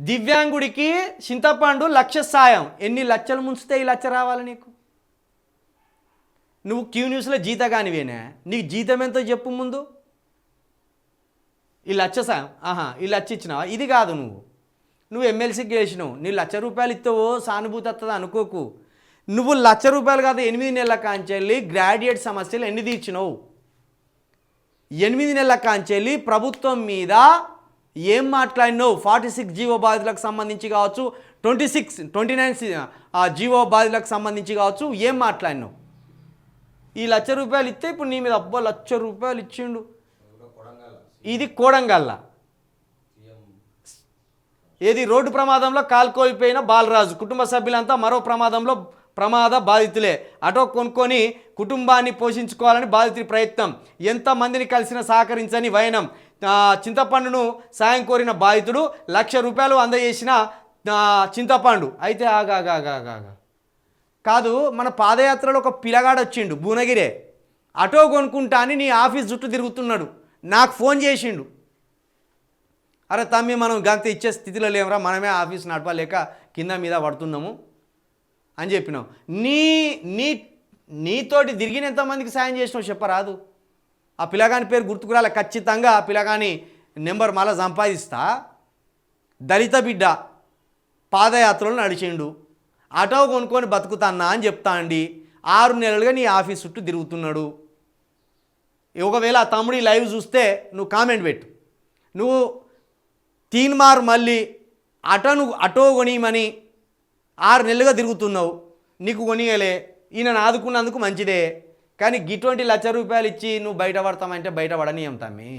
దివ్యాంగుడికి చింతపండు లక్ష సాయం. ఎన్ని లక్షలు ముంచితే ఈ లక్ష రావాలి నీకు? నువ్వు క్యూ న్యూస్లో జీతగానివేనా. నీకు జీతం ఎంతో చెప్పు ముందు. ఈ లక్ష సాయం. ఆహా ఈ లక్ష ఇచ్చినావా? ఇది కాదు నువ్వు. నువ్వు ఎమ్మెల్సీకి గెలిచినావు నీ లక్ష రూపాయలు ఇస్తావో సానుభూతి వస్తుంది అనుకోకు. నువ్వు లక్ష రూపాయలు కాదు ఎనిమిది నెలల కాంచెల్లి గ్రాడ్యుయేట్ సమస్యలు ఎన్ని తీర్చినావు? ఎనిమిది నెలల కాంచెల్లి ప్రభుత్వం మీద ఏం మాట్లాడినావు ఫార్టీ సిక్స్ జీవో బాధితులకు సంబంధించి కావచ్చు twenty six twenty nine GO బాధితులకు సంబంధించి కావచ్చు ఏం మాట్లాడినావు ఈ లక్ష రూపాయలు ఇస్తే ఇప్పుడు నీ మీద అబ్బా లక్ష రూపాయలు ఇచ్చిండు. ఇది కోడంగల్ల. ఏది రోడ్డు ప్రమాదంలో కాల్కోల్పోయిన బాలరాజు కుటుంబ సభ్యులంతా మరో ప్రమాదంలో ప్రమాద బాధితులే. ఆటో కొనుక్కొని కుటుంబాన్ని పోషించుకోవాలని బాధితుడి ప్రయత్నం. ఎంతమందిని కలిసిన సహకరించని వైనం. చింతపండును సాయం కోరిన బాధితుడు లక్ష రూపాయలు అందజేసిన చింతపండు. అయితే ఆగాగాగాగా కాదు మన పాదయాత్రలో ఒక పిల్లగాడు వచ్చిండు భువనగిరే. ఆటో కొనుక్కుంటా అని నీ ఆఫీస్ చుట్టూ తిరుగుతున్నాడు. నాకు ఫోన్ చేసిండు. అరే తమ్మి మనం గంత ఇచ్చే స్థితిలో లేమరా మనమే ఆఫీస్ నడపలేక కింద మీద పడుతున్నాము అని చెప్పినావు. నీ నీ నీతోటి తిరిగిన ఎంతమందికి సాయం చేసినావు చెప్పరాదు. ఆ పిల్లగాని పేరు గుర్తుకురాలే ఖచ్చితంగా ఆ పిల్లగాని నెంబర్ మళ్ళీ సంపాదిస్తా. దళిత బిడ్డ పాదయాత్రలు నడిచిండు. ఆటో కొనుక్కొని బతుకుతాన్నా అని చెప్తా అండి. ఆరు నెలలుగా నీ ఆఫీస్ చుట్టూ తిరుగుతున్నాడు. ఒకవేళ ఆ తమ్ముడి లైవ్ చూస్తే నువ్వు కామెంట్ పెట్టు. నువ్వు తీన్మార్ మళ్ళీ అటను అటో కొనియమని ఆరు నెలలుగా తిరుగుతున్నావు. నీకు కొనియలే. ఈయనను ఆదుకున్నందుకు మంచిదే. కానీ గిటువంటి లక్ష రూపాయలు ఇచ్చి నువ్వు బయట పడతామంటే బయట పడనీయం తమ్మి.